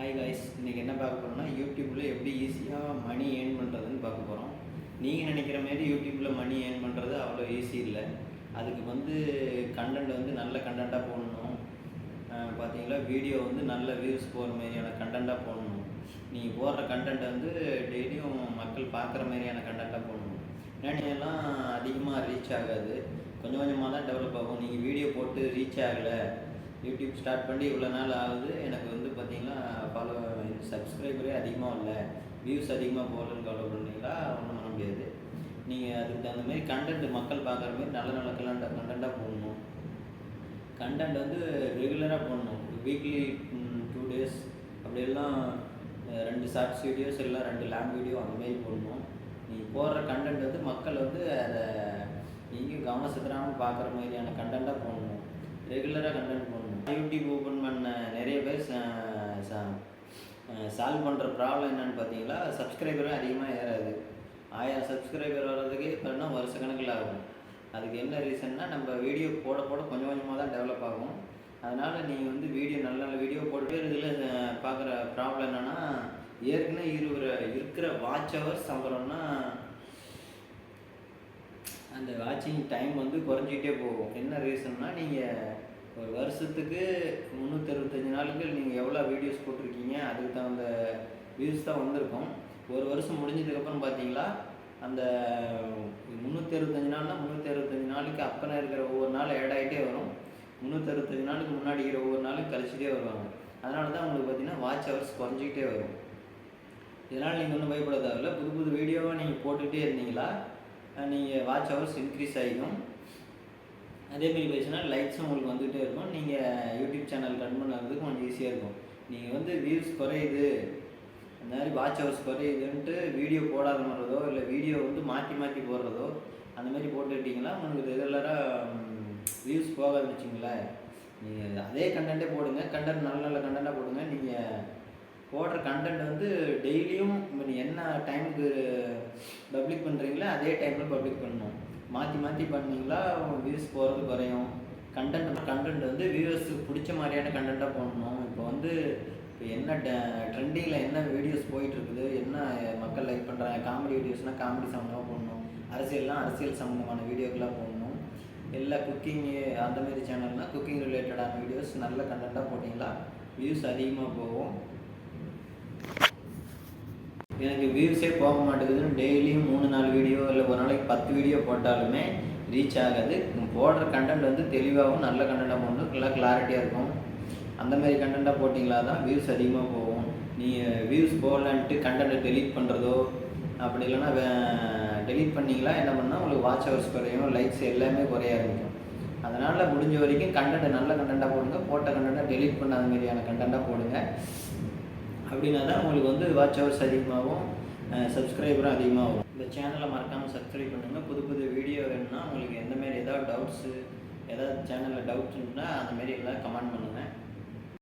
Hi guys இன்றைக்கி என்ன பார்க்க போகிறோம்னா யூடியூப்பில் எப்படி ஈஸியாக மணி ஏர்ன் பண்ணுறதுன்னு பார்க்க போகிறோம் நீங்கள் நினைக்கிற மாதிரி யூடியூப்பில் மணி ஏர்ன் பண்ணுறது அவ்வளோ ஈஸி இல்லை. அதுக்கு வந்து கண்டென்ட் வந்து நல்ல கண்டென்ட்டாக போடணும். பார்த்தீங்களா வீடியோ வந்து நல்ல வியூஸ் போகிற மாதிரியான கண்டென்ட்டாக போடணும். நீங்கள் போடுற கண்டென்ட் வந்து டெய்லியும் மக்கள் பார்க்குற மாதிரியான கண்டென்ட்டாக போடணும். ஏன்னா அதிகமாக ரீச் ஆகாது. கொஞ்சம் கொஞ்சமாக தான் டெவலப் ஆகும். நீங்கள் வீடியோ போட்டு ரீச் ஆகலை. யூடியூப் ஸ்டார்ட் பண்ணி இவ்வளோ நாள் ஆகுது. எனக்கு வந்து பார்த்தீங்கன்னா ஃபாலோ சப்ஸ்கிரைபரே அதிகமாக இல்லை. வியூஸ் அதிகமாக போகலன்னு கவலை பண்ணீங்களா ஒன்றும் பண்ண முடியாது. நீங்கள் அதுக்கு தகுந்த மாதிரி கண்டென்ட் மக்கள் பார்க்குற மாதிரி நல்ல நல்ல கண்டென்ட் கண்டென்ட்டாக போடணும். கண்டென்ட் வந்து ரெகுலராக போடணும். வீக்லி டூ டேஸ் அப்படியெல்லாம் ரெண்டு ஷார்ட்ஸ் வீடியோஸ் எல்லாம் ரெண்டு லாங் வீடியோ அந்த மாதிரி போடணும். நீ போடுற கண்டென்ட் வந்து மக்கள் வந்து அதை எங்கேயும் கவனம் செலுத்தாமல் பார்க்குற மாதிரியான கண்டென்ட்டாக போடணும். ரெகுலராக கண்டென்ட் போடணும். யூடியூப் ஓப்பன் பண்ண நிறைய பேர் சால்வ் பண்ணுற ப்ராப்ளம் என்னன்னு பார்த்தீங்களா? சப்ஸ்கிரைபரும் அதிகமாக ஏறாது. ஆயிரம் சப்ஸ்கிரைபர் வர்றதுக்கு இப்போனா வருஷ கணக்கில் ஆகும். அதுக்கு என்ன ரீசன்னா நம்ம வீடியோ போட போட கொஞ்சம் கொஞ்சமாக தான் டெவலப் ஆகும். அதனால் நீங்கள் வந்து வீடியோ நல்ல நல்ல வீடியோ போட்டு இதில் பார்க்குற ப்ராப்ளம் என்னென்னா ஏற்கனவே இருக்கிற இருக்கிற வாட்ச் ஹவர்ஸ் சம்பளம்னா அந்த வாட்சிங் டைம் வந்து குறைஞ்சிக்கிட்டே போகும். என்ன ரீசன்னா நீங்கள் ஒரு வருஷத்துக்கு முந்நூற்றறுபத்தஞ்சு நாளுக்கு நீங்கள் எவ்வளோ வீடியோஸ் போட்டிருக்கீங்க? அதுக்கு தகுந்த வியூஸ் தான் வந்திருக்கும். ஒரு வருஷம் முடிஞ்சதுக்கப்புறம் பார்த்தீங்களா அந்த முந்நூற்றி அறுபத்தஞ்சு நாள்னா முந்நூற்றி அறுபத்தஞ்சு நாளுக்கு அப்புறம் இருக்கிற ஒவ்வொரு நாள் ஆட் ஆகிட்டே வரும். முந்நூற்றி அறுபத்தஞ்சு நாளுக்கு முன்னாடி இருக்கிற ஒவ்வொரு நாளும் கழிச்சிட்டே வருவாங்க. அதனால தான் உங்களுக்கு பார்த்தீங்கன்னா வாட்ச் ஹவர்ஸ் குறைஞ்சிக்கிட்டே வரும். இதனால் நீங்கள் ஒன்றும் பயப்பட தேவையில்ல. புது புது வீடியோவாக நீங்கள் போட்டுகிட்டே இருந்தீங்களா நீங்கள் வாட்ச் ஹவர்ஸ் இன்க்ரீஸ் ஆகிக்கும் அதேமாரி பேசினா லைக்ஸும் உங்களுக்கு வந்துகிட்டே இருக்கும். நீங்கள் யூடியூப் சேனல் ரன் பண்ணுறதுக்கு கொஞ்சம் ஈஸியாக இருக்கும். நீங்கள் வந்து வியூஸ் குறையுது. அந்த மாதிரி வாட்ச் ஹவர்ஸ் குறையுதுன்ட்டு வீடியோ போடாத மாதிரிதோ இல்லை வீடியோ வந்து மாற்றி மாற்றி போடுறதோ அந்த மாதிரி போட்டுக்கிட்டிங்கன்னா உங்களுக்கு ரெகுலராக வியூஸ் போக வச்சுங்களேன். நீங்கள் அதே கண்டென்ட்டே போடுங்க. கண்டென்ட் நல்ல நல்ல கண்டென்ட்டாக போடுங்க. நீங்கள் போடுற கண்டென்ட் வந்து டெய்லியும் நீங்கள் என்ன டைமுக்கு பப்ளிக் பண்ணுறீங்களோ அதே டைமில் பப்ளிக் பண்ணணும். மாற்றி மாற்றி பண்ணீங்களா வியூஸ் போகிறது குறையும். கண்டென்ட் கண்டென்ட் வந்து வியூவர்ஸுக்கு பிடிச்ச மாதிரியான கண்டென்ட்டாக போடணும். இப்போ வந்து இப்போ என்ன ட்ரெண்டிங்கில் என்ன வீடியோஸ் போயிட்டுருக்குது என்ன மக்கள் லைக் பண்ணுறாங்க காமெடி வீடியோஸ்னால் காமெடி சம்மந்தமாக போடணும். அரசியல்லாம் அரசியல் சம்மந்தமான வீடியோக்கெலாம் போடணும். எல்லா குக்கிங்கு அந்தமாரி சேனல்னால் குக்கிங் ரிலேட்டடான வீடியோஸ் நல்ல கண்டென்ட்டாக போட்டிங்களா? வியூஸ் அதிகமாக போகும். எனக்கு வியூஸே போக மாட்டேங்குதுன்னு டெய்லியும் மூணு நாலு வீடியோ இல்லை ஒரு நாளைக்கு பத்து வீடியோ போட்டாலுமே ரீச் ஆகாது. போடுற கண்டென்ட் வந்து தெளிவாகவும் நல்ல கண்டென்ட்டாக போடணும் நல்லா கிளாரிட்டியாக இருக்கும். அந்த மாதிரி கண்டென்ட்டாக போட்டிங்களா தான் வியூஸ் அதிகமாக போகும். நீங்கள் வியூஸ் போடலான்ட்டு கண்டென்ட்டை டெலீட் பண்ணுறதோ அப்படி இல்லைன்னா டெலீட் பண்ணிங்களா என்ன பண்ணால் உங்களுக்கு வாட்ச் ஹவர்ஸ் குறையும் லைக்ஸ் எல்லாமே குறைய ஆரம்பிக்கும். அதனால் முடிஞ்ச வரைக்கும் கண்டென்ட்டை நல்ல கண்டென்ட்டாக போடுங்க போட்ட கண்டென்ட்டை டெலீட் பண்ணாத மாதிரியான கண்டென்ட்டாக போடுங்க. அப்படின்னா தான் உங்களுக்கு வந்து வாட்ச் ஹவர்ஸ் அதிகமாகும் சப்ஸ்கிரைபரும் அதிகமாகும். இந்த சேனலை மறக்காமல் சப்ஸ்கிரைப் பண்ணுங்கள் புது புது வீடியோ வேணும்னா உங்களுக்கு எந்த மாதிரி ஏதாவது டவுட்ஸு ஏதாவது சேனலில் டவுட்ஸ் இருந்தால் அந்த எல்லாம் கமெண்ட் பண்ணுங்கள்